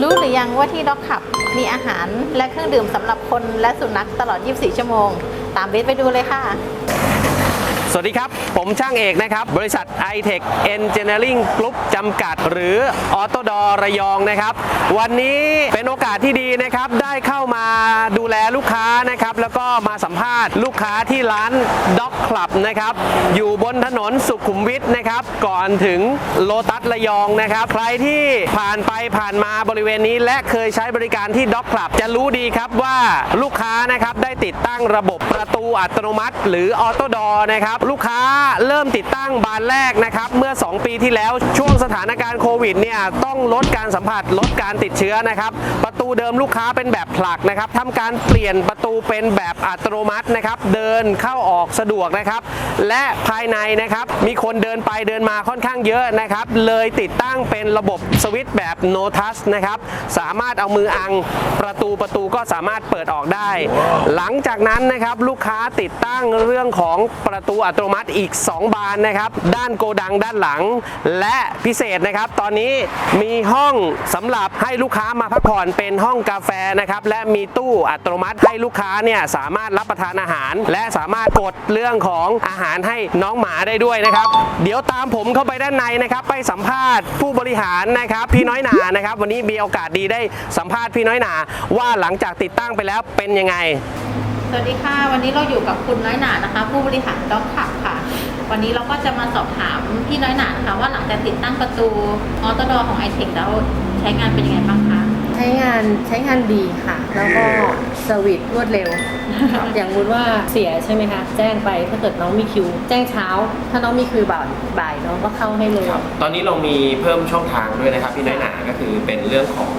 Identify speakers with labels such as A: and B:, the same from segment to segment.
A: รู้หรือยังว่าที่ด็อกขับมีอาหารและเครื่องดื่มสำหรับคนและสุนัขตลอด 24 ชั่วโมง ตามเบสไปดูเลยค่ะ
B: สวัสดีครับ ผมช่างเอกนะครับ บริษัท i t e c Engineering Group จำกัด หรือออโตดอระยองนะครับ วันนี้เป็นโอกาสที่ดีนะครับ ได้เข้ามาดูแลลูกค้านะครับ แล้วก็มาสัมภาษณ์ลูกค้าที่ร้าน Dog Club นะครับ อยู่บนถนนสุขุมวิทนะครับ ก่อนถึงโลตัสระยองนะครับ ใครที่ผ่านไปผ่านมาบริเวณนี้และเคยใช้บริการที่ Dog Club จะรู้ดีครับว่าลูกค้านะครับได้ติดตั้งระบบประตูอัตโนมัติ หรือออโตดอนะครับลูกค้าเริ่มติดตั้งบานแรกนะครับ เมื่อ 2 ปีที่แล้วช่วงสถานการณ์โควิดเนี่ยต้องลดการสัมผัสลดการติดเชื้อนะครับ ประตูเดิมลูกค้าเป็นแบบผลักนะครับทำการเปลี่ยนประตูเป็นแบบอัตโนมัตินะครับเดินเข้าออกสะดวกนะครับ และภายในนะครับมีคนเดินไปเดินมาค่อนข้างเยอะนะครับ เลยติดตั้งเป็นระบบสวิตช์แบบ no touch นะครับสามารถเอามืออังประตูประตูก็สามารถเปิดออกได้ หลังจากนั้นนะครับลูกค้าติดตั้งเรื่องของประตูอัตโนมัติอีก 2 บานนะครับ ด้านโกดังด้านหลัง และพิเศษนะครับ ตอนนี้มีห้องสำหรับให้ลูกค้ามาพักผ่อนเป็นห้องกาแฟนะครับ และมีตู้อัตโนมัติให้ลูกค้าเนี่ยสามารถรับประทานอาหาร และสามารถกดเรื่องของอาหารให้น้องหมาได้ด้วยนะครับ เดี๋ยวตามผมเข้าไปด้านในนะครับ ไปสัมภาษณ์ผู้บริหารนะครับ พี่น้อยหนานะครับ วันนี้มีโอกาสดีได้สัมภาษณ์พี่น้อยหนาว่าหลังจากติดตั้งไปแล้วเป็นยังไง
A: วัสดีค่ะ วันนี้เราอยู่กับคุณน้อยหนานะคะ ผู้บริหารด็อกขับค่ะ วันนี้เราก็จะมาสอบถามพี่น้อยหนานะคะว่าหลังจากติดตั้งประตูออโตดอของไอเทคแล้วใช้งานเป็นยังไงบ้างคะ
C: ใช้งานใช้งานดีค่ะ แล้วก็สวิตช์รวดเร็ว อย่างมุดว่าเสียใช่ไหมคะแจ้งไปถ้าเกิดน้องมีคิว แจ้งเช้า ถ้าน้องมีคิวบ่ายบ่ายน้องก็เข้าให้เลย
B: ครับตอนนี้เรามีเพิ่มช่องทางด้วยนะครับพี่น้อยหนาก็คือเป็นเรื่องของ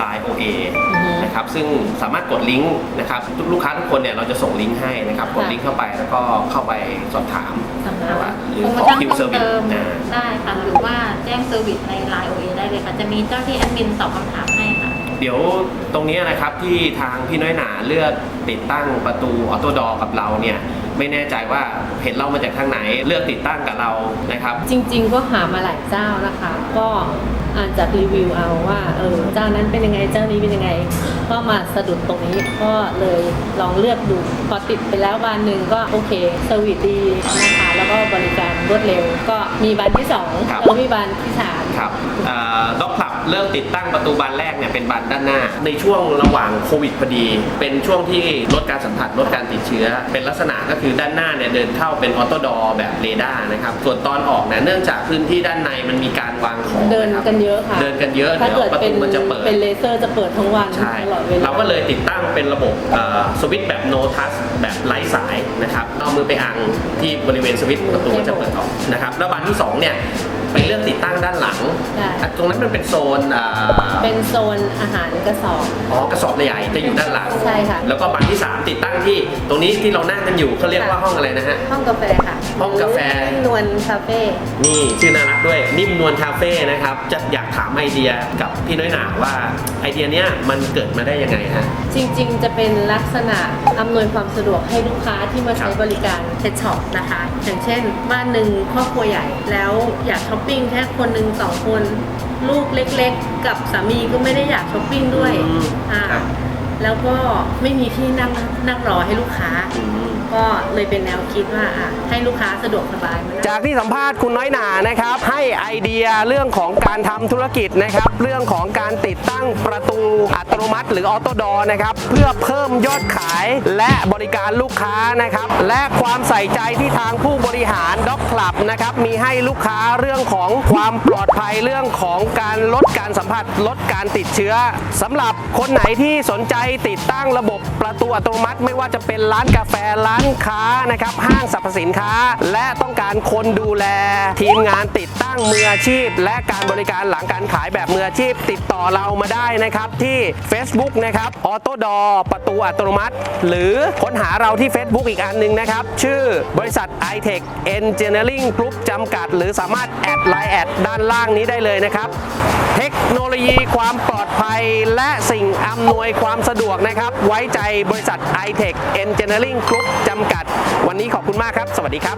B: Line OA
C: อือฮึ
B: นะครับซึ่งสามารถกดลิงก์นะครับทุกลูกค้าทุกคนเนี่ยเราจะส่งลิงก์ให้นะครับกด
C: ค่ะ
B: ลิงก์เข้าไปแล้วก็เข้าไปสอบถาม
A: สำหรับ
B: ว่าหรือ
A: โปร
B: ข
A: โม
B: อ
A: ชั่น
B: คิว
A: เพิ่
B: เซอ
A: ม
B: ร์วิส
A: เติม
B: นะ
A: ได้ค่ะ หรือว่าแจ้งเซอร์วิสใน Line OA ได้เลยค่ะ จะมีเจ้าที่แอดมินตอบคำถามให้ค่ะ
B: เดี๋ยวตรงนี้นะครับที่ทางพี่น้อยหนาเลือกติดตั้งประตูออโต้ดอกับเราเนี่ยไม่แน่ใจว่าเห็นเรามาจากทางไหนเลือกติดตั้งกับเรานะครับ
C: จริง ๆ ก็หามาหลายเจ้านะคะ ก็ อ่านจากรีวิวเอาว่าเออเจ้านั้นเป็นยังไงเจ้านี้เป็นยังไง ก็มาสะดุดตรงนี้ก็เลยลองเลือกดูพอติดไปแล้ววันหนึ่งก็โอเคสวิตดีนะคะแล้วก็บริการรวดเร็ว ก็มีบานที่สอง
B: ครับ
C: แล้วก็มีบานที่สาม
B: ครับด็อกคลับเริ่มติดตั้งประตูบานแรกเนี่ยเป็นบานด้านหน้า ในช่วงระหว่างโควิดพอดี เป็นช่วงที่ลดการสัมผัสลดการติดเชื้อ เป็นลักษณะก็คือด้านหน้าเนี่ยเดินเข้าเป็นออโตดอแบบเรดาร์นะครับ ส่วนตอนออกเนี่ยเนื่องจากพื้นที่ด้านในมันมีการวางของ
C: เดิน
B: นะครับ
C: กันเยอะค่ะ
B: เดินกันเยอะ
C: ถ้า
B: เดี๋ยว
C: เกิด
B: ประ
C: เป็
B: ตู
C: น
B: มันจะเปิด
C: เป็นเลเซอร์จะเปิดทั้งวัน
B: ใช่
C: ตลอดเวลา
B: เราก็เลยติดตั้งเป็นระบบเอ่อสวิตช์แบบ no touch แบบไร้สายนะครับเอามือไปอังที่บริเวณสวิตช์ประตูก็จะเปิดออกนะครับแล้วบานที่สองเนี่ยไปเลือกติดตั้งด้านหลัง
C: ใช่
B: อะตรงนั้นมันเป็นโซนอ่า
C: เป็นโซนอาหารกระสอบ
B: อ๋อ กระสอบใหญ่จะอยู่ด้านหลัง
C: ใช่ค่ะ
B: แล้วก็บานที่ 3 ติดตั้งที่ ตรงนี้ที่เรานั่งกันอยู่เขาเรียกว่าห้องอะไรนะฮะ
C: ห้องกาแฟค่ะ
B: ห้องกาแฟ
C: หรือนวลคาเฟ่
B: นี่ชื่อน่ารักด้วยนิ่มนวลคาเฟ่นะครับ จะอยากถามไอเดียกับพี่น้อยหนาว่าไอเดียเนี้ยมันเกิดมาได้ยังไงฮะ
C: จริงๆ จะเป็นลักษณะอำนวยความสะดวกให้ลูกค้าที่มาใช้
B: ครับ
C: บริการเพชช็อปนะคะ อย่างเช่น บ้านหนึ่งครอบครัวใหญ่แล้วอยากช้อปปิ้งแค่คนหนึ่งสองคน ลูกเล็กๆ กับสามีก็ไม่ได้อยากช้อปปิ้งด้วย
B: อืม
C: อ่า
B: ครับ
C: แล้วก็ไม่มีที่นั่งนั่งรอให้ลูกค้า
B: อืม
C: ก็เลยเป็นแนวคิดว่าอะให้ลูกค้าสะดวกสบายมานั่ง
B: จากที่สัมภาษณ์คุณน้อยหนานะครับ ให้ไอเดียเรื่องของการทำธุรกิจนะครับ เรื่องของการ มัติหรือออโตดอนะครับเพื่อเพิ่มยอดขายและบริการลูกค้านะครับและความใส่ใจที่ทางผู้บริหารด็อกคลับนะครับมีให้ลูกค้าเรื่องของความปลอดภัยเรื่องของการลดการสัมผัสลดการติดเชื้อสำหรับคนไหนที่สนใจติดตั้งระบบประตูอัตโนมัติ ไม่ว่าจะเป็นร้านกาแฟร้านค้านะครับห้างสรรพสินค้า และต้องการคนดูแล ทีมงานติดตั้งมืออาชีพ และการบริการหลังการขายแบบมืออาชีพ ติดต่อเรามาได้นะครับที่ Facebook นะครับออโต้ดอประตูอัตโนมัติ หรือค้นหาเราที่ Facebook อีกอันหนึ่งนะครับ ชื่อบริษัท i t e c Engineering Group จำกัด หรือสามารถแอดไลน์แอดด้านล่างนี้ได้เลยนะครับ เทคโนโลยีความปลอดภัยและสิ่งอำนวยความสะดวกนะครับ ไว้ใจบริษัท i t e c Engineering Group จำกัด วันนี้ขอบคุณมากครับ สวัสดีครับ